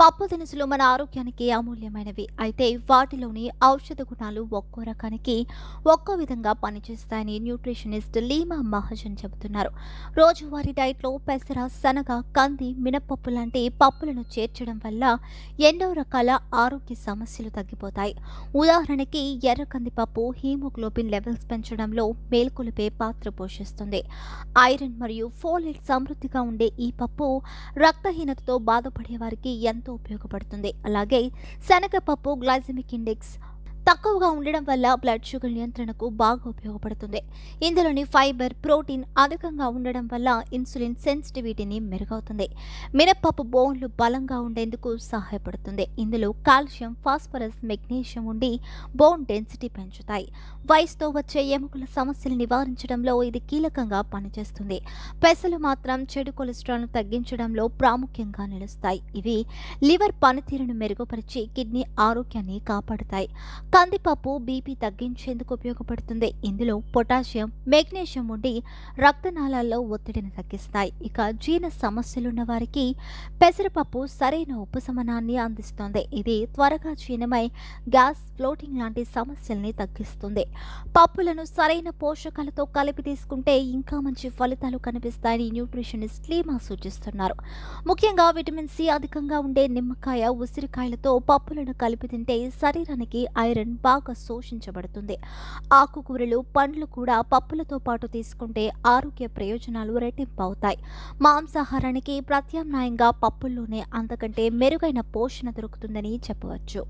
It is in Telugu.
పప్పు దినుసులు మన ఆరోగ్యానికి అమూల్యమైనవి. అయితే వాటిలోని ఔషధ గుణాలు ఒక్కో రకానికి ఒక్కో విధంగా పనిచేస్తాయని న్యూట్రిషనిస్ట్ లీమా మహాజన్ చెబుతున్నారు. రోజువారీ డైట్లో పెసర శనగ కంది మినపప్పు లాంటి పప్పులను చేర్చడం వల్ల ఎన్నో రకాల ఆరోగ్య సమస్యలు తగ్గిపోతాయి. ఉదాహరణకి ఎర్ర కందిపప్పు హీమోగ్లోబిన్ లెవెల్స్ పెంచడంలో మేల్కొలిపే పాత్ర పోషిస్తుంది. ఐరన్ మరియు ఫోలేట్ సమృద్ధిగా ఉండే ఈ పప్పు రక్తహీనతతో బాధపడే వారికి ఎంత ఉపయోగపడుతుంది. అలాగే శనగపప్పు గ్లైసెమిక్ ఇండెక్స్ తక్కువగా ఉండడం వల్ల బ్లడ్ షుగర్ నియంత్రణకు బాగా ఉపయోగపడుతుంది. ఇందులోని ఫైబర్ ప్రోటీన్ అధికంగా ఉండడం వల్ల ఇన్సులిన్ సెన్సిటివిటీని మెరుగవుతుంది. మినప్పప్పు బోన్లు బలంగా ఉండేందుకు సహాయపడుతుంది. ఇందులో కాల్షియం ఫాస్ఫరస్ మెగ్నీషియం ఉండి బోన్ డెన్సిటీ పెంచుతాయి. వయసుతో వచ్చే ఎముకల సమస్యలు నివారించడంలో ఇది కీలకంగా పనిచేస్తుంది. పెసలు మాత్రం చెడు కొలెస్ట్రాల్ను తగ్గించడంలో ప్రాముఖ్యంగా నిలుస్తాయి. ఇవి లివర్ పనితీరును మెరుగుపరిచి కిడ్నీ ఆరోగ్యాన్ని కాపాడుతాయి. కందిపప్పు బీపీ తగ్గించేందుకు ఉపయోగపడుతుంది. ఇందులో పొటాషియం మెగ్నీషియం ఉండి రక్తనాళాల్లో ఒత్తిడిని తగ్గిస్తాయి. ఇక జీర్ణ సమస్యలున్న వారికి పెసరపప్పు సరైన ఉపశమనాన్ని అందిస్తుంది. ఇది త్వరగా జీర్ణమై గ్యాస్ ఫ్లోటింగ్ లాంటి సమస్యల్ని తగ్గిస్తుంది. పప్పులను సరైన పోషకాలతో కలిపి తీసుకుంటే ఇంకా మంచి ఫలితాలు కనిపిస్తాయని న్యూట్రిషనిస్ట్ లీమా సూచిస్తున్నారు. ముఖ్యంగా విటమిన్ సి అధికంగా ఉండే నిమ్మకాయ ఉసిరికాయలతో పప్పులను కలిపి తింటే శరీరానికి ఐరన్ ఐరన్ బాగా శోషించబడుతుంది. ఆకుకూరలు పండ్లు కూడా పప్పులతో పాటు తీసుకుంటే ఆరోగ్య ప్రయోజనాలు రెట్టింపు అవుతాయి మాంసాహారానికి ప్రత్యామ్నాయంగా పప్పుల్లోనే అంతకంటే మెరుగైన పోషణ దొరుకుతుందని చెప్పవచ్చు.